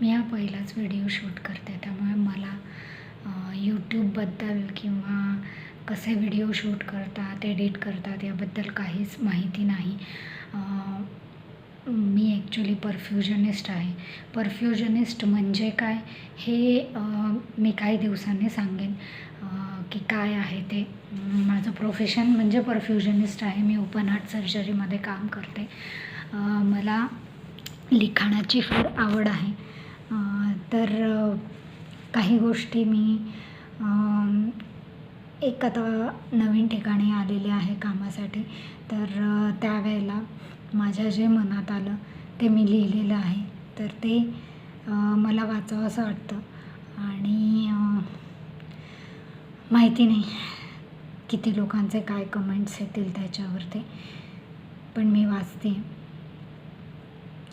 मी हा पहिलाच video shoot करते त्यामुळे मला यूट्यूबबद्दल किंवा कसे व्हिडिओ शूट करतात एडिट करतात याबद्दल काहीच माहिती नाही. मी ॲक्च्युली परफ्युजनिस्ट आहे. परफ्युजनिस्ट म्हणजे काय? हे मी काही दिवसांनी सांगेन की काय आहे ते. माझं प्रोफेशन म्हणजे परफ्युजनिस्ट आहे. मी ओपन हार्ट सर्जरीमध्ये काम करते. मला लिखाणाची फार आवड आहे. तर काही गोष्टी मी एक आता नवीन ठिकाणी आलेले आहे कामासाठी. तर त्यावेळेला माझ्या जे मनात आलं ते मी लिहिलेलं आहे. तर ते मला मला वाचावंसं वाटतं. आणि माहिती नाही किती लोकांचे काय कमेंट्स येतील त्याच्यावरती पण मी वाचते.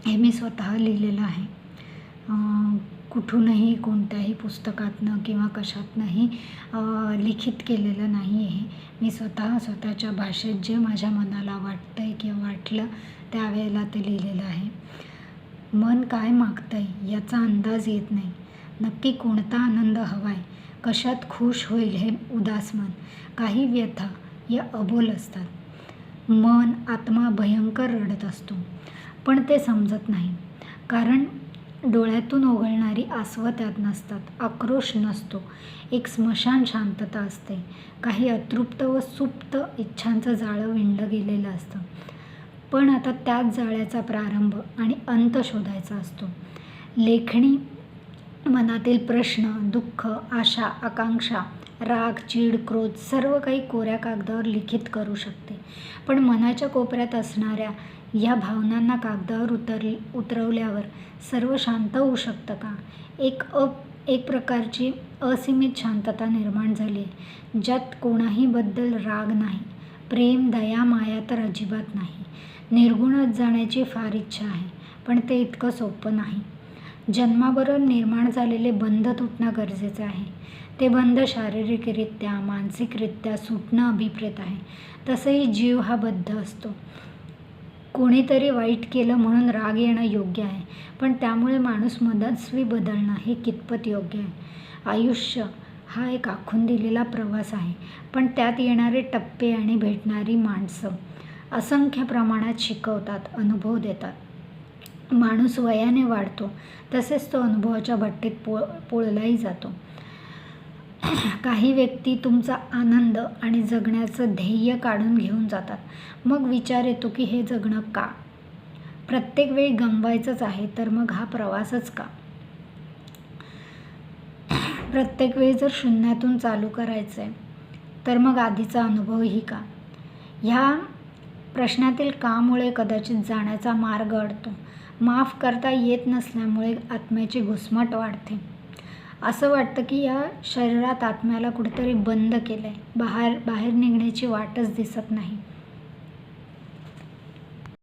हे मी स्वतः लिहिलेलं आहे. कुठूनही कोणत्याही पुस्तकातनं किंवा कशातनंही लिखित केलेलं नाही आहे मी स्वतः स्वतःच्या भाषेत जे माझ्या मनाला वाटतं आहे किंवा वाटलं त्यावेळेला ते लिहिलेलं आहे. मन काय मागतं आहे याचा अंदाज येत नाही. नक्की कोणता आनंद हवा आहे कशात खुश होईल हे उदास मन? काही व्यथा या अबोल असतात. मन आत्मा भयंकर रडत असतो. पण ते समजत नाही. कारण डोळ्यातून ओघळणारी आसवं त्यात नसतात. आक्रोश नसतो. एक स्मशान शांतता असते. काही अतृप्त व सुप्त इच्छांचं जाळं विणलं गेलेलं असतं. पण आता त्याच जाळ्याचा प्रारंभ आणि अंत शोधायचा असतो. लेखणी मनातील प्रश्न दुःख आशा आकांक्षा राग चीड क्रोध सर्व काही कोऱ्या कागदावर लिखित करू शकते. पण मनाच्या कोपऱ्यात असणाऱ्या ह्या भावनांना कागदावर उतर उतरवल्यावर सर्व शांत होऊ शकतं का? एक अ एक प्रकारची असीमित शांतता निर्माण झाली ज्यात कोणाहीबद्दल राग नाही प्रेम दया माया तर अजिबात नाही. निर्गुणच जाण्याची फार इच्छा आहे पण ते इतकं सोपं नाही. जन्माबरोबर निर्माण झालेले बंध तुटणं गरजेचं आहे. ते बंध शारीरिकरित्या मानसिकरित्या सुटणं अभिप्रेत आहे. तसंही जीव हा बद्ध असतो. कोणीतरी वाईट केलं म्हणून राग येणं योग्य आहे. पण त्यामुळे माणूस मनस्वी बदलणं हे कितपत योग्य आहे? आयुष्य हा एक आखून दिलेला प्रवास आहे. पण त्यात येणारे टप्पे आणि भेटणारी माणसं असंख्य प्रमाणात शिकवतात अनुभव देतात. माणूस वयाने वाढतो तसेच तो अनुभवाच्या भट्टीत पो पोळलाही जातो. काही व्यक्ती तुमचा आनंद आणि जगण्याचं ध्येय काढून घेऊन जातात. मग विचार येतो की हे जगणं का? प्रत्येक वेळी गमवायचंच आहे तर मग हा प्रवासच का? प्रत्येक वेळी जर शून्यातून चालू करायचं आहे तर मग आधीचा अनुभवही का? ह्या प्रश्नातील कामुळे कदाचित जाण्याचा मार्ग अडतो. माफ करता येत नसल्यामुळे आत्म्याची घुसमट वाढते. असं वाटतं की या शरीरात आत्म्याला कुठेतरी बंद केलं आहे बाहेर बाहेर निघण्याची वाटच दिसत नाही.